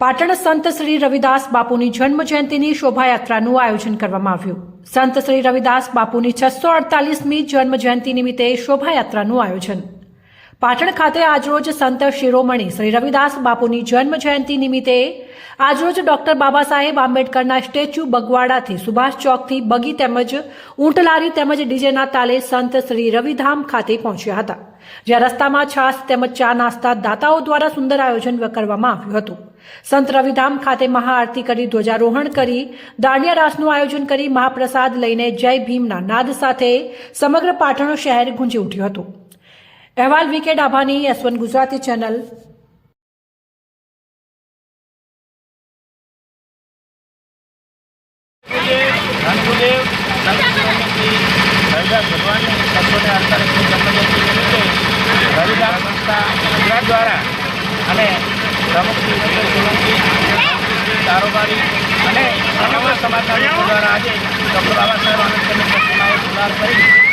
પાટણ સંત શ્રી રવિદાસ બાપુની જન્મ જયંતિની શોભાયાત્રાનું આયોજન કરવામાં આવ્યું. સંત શ્રી રવિદાસ બાપુની છસો અડતાલીસમી જન્મ જયંતિ નિમિત્તે શોભાયાત્રાનું આયોજન. પાટણ ખાતે આજરોજ સંત શિરોમણી શ્રી રવિદાસ બાપુની જન્મ જયંતિ નિમિત્તે આજરોજ ડોક્ટર બાબા સાહેબ આંબેડકરના સ્ટેચ્યુ બગવાડાથી સુભાષ ચોકથી બગી તેમજ ઊંટલારી તેમજ ડીજેના તાલે સંત શ્રી રવિધામ ખાતે પહોંચ્યા હતા, જ્યાં રસ્તામાં છાસ તેમજ ચા નાસ્તા દાતાઓ દ્વારા સુંદર આયોજન કરવામાં આવ્યું હતું. સંત રવિધામ ખાતે મહાઆરતી કરી ધ્વજારોહણ કરી, દાંડિયા રાસનું આયોજન કરી મહાપ્રસાદ લઈને જય ભીમના નાદ સાથે સમગ્ર પાટણ શહેર ગુંજી ઉઠ્યું હતું. અહેવાલ વિકે ડાભાની એસવન ગુજરાતી ચેનલ. ધનગુદેવ રવિદાસ ભગવાનની છસો ને અડતાલીસમી જન્મજયંતિ નિમિત્તે રવિદાસ સંસ્થા ગુજરાત દ્વારા અને પ્રમુખ શ્રી વિજય સોલંકી કારોબારી અને સમગ્ર સમાજના લોકો દ્વારા આજે ડૉક્ટર બાબા સાહેબ આંબેડકરની પ્રતિમાએ ફુલાર કરી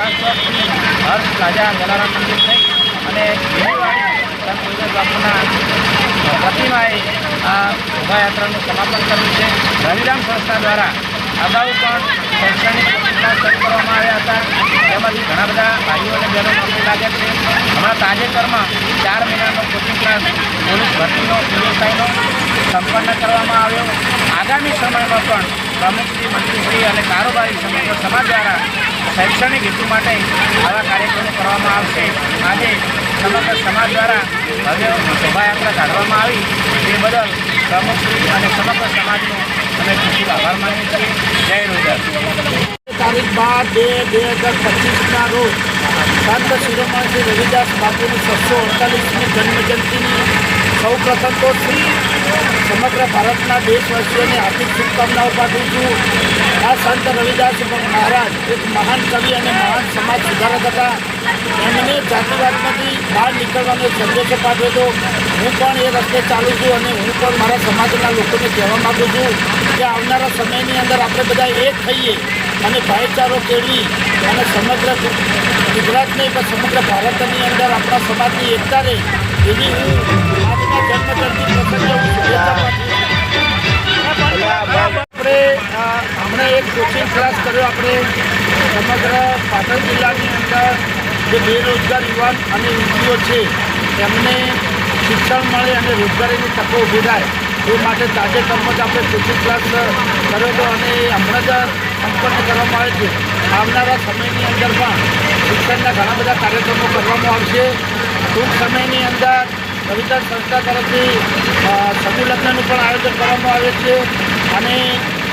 ચોકથી હર્ષ રાજા મંદિર થઈ અને સંત બાપુના પ્રતિમાએ આ શોભાયાત્રાનું સમાપન કર્યું છે રવિરામ સંસ્થા દ્વારા અગાઉ પણ શૈક્ષણિક શરૂ કરવામાં આવ્યા હતા તેમાંથી ઘણા બધા ભાઈઓ અને લાગ્યા છે હમણાં તાજેતરમાં ચાર મહિનાનો કોચિંગ ક્લાસ પોલીસ ભરતીનો સંપન્ન કરવામાં આવ્યો આગામી સમયમાં પણ પ્રમુખશ્રી, મંત્રીશ્રી અને કારોબારી સમગ્ર સમાજ દ્વારા શૈક્ષણિક હેતુ માટે આવા કાર્યક્રમો કરવામાં આવશે. આજે સમગ્ર સમાજ દ્વારા ભવ્ય શોભાયાત્રા કાઢવામાં આવી. તે બદલ પ્રમુખશ્રી અને સમગ્ર સમાજનો અમે ખુશી આભાર માનીએ છીએ. જય રોજર તારીખ બાર બે બે હજાર પચીસના રોજ સંત શિરોમણ શ્રી રવિદાસ બાપુની છસો અડતાલીસમી જન્મજયંતિની સૌ પ્રથમ તો સમગ્ર ભારતના દેશવાસીઓને હાર્દિક શુભકામનાઓ પાઠવું છું. આ સંત રવિદાસ મહારાજ, એક મહાન કવિ અને મહાન સમાજ સુધારક હતા. એમને જાતિવાદમાંથી બહાર નીકળવાનો સંદેશો પાઠવ્યો હતો. હું પણ એ રસ્તે ચાલું છું અને હું પણ મારા સમાજના લોકોને કહેવા માગું છું કે આવનારા સમયની અંદર આપણે બધા એક થઈએ અને ભાઈચારો કેળવી અને સમગ્ર ગુજરાત નહીં પણ સમગ્ર ભારતની અંદર આપણા સમાજની એકતા રહે. એવી હું આજના જન્મજયંતિ પ્રસંગે હું શુભેચ્છા કોચિંગ ક્લાસ કર્યો. આપણે સમગ્ર પાટણ જિલ્લાની અંદર જે બેરોજગાર યુવાન અને યુવતીઓ છે, એમને શિક્ષણ મળે અને રોજગારીની તકો ઊભી થાય, એ માટે તાજેતરમાં જ આપણે કોચિંગ ક્લાસ કર્યો હતો અને હમણાં જ સંપન્ન કરવામાં આવે છે. આવનારા સમયની અંદર પણ શિક્ષણના ઘણા બધા કાર્યક્રમો કરવામાં આવશે. ટૂંક સમયની અંદર કવિતા સંસ્થા તરફથી સમૂહ લગ્નનું પણ આયોજન કરવામાં આવે છે. અને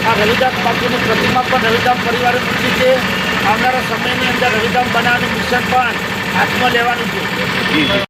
આ રવિદાસ બાપુની પ્રતિમા પણ રવિધામ પરિવારે મૂકી છે. આવનારા સમયની અંદર રવિધામ બનાવવાનું મિશન પણ હાથમાં લેવાનું છે.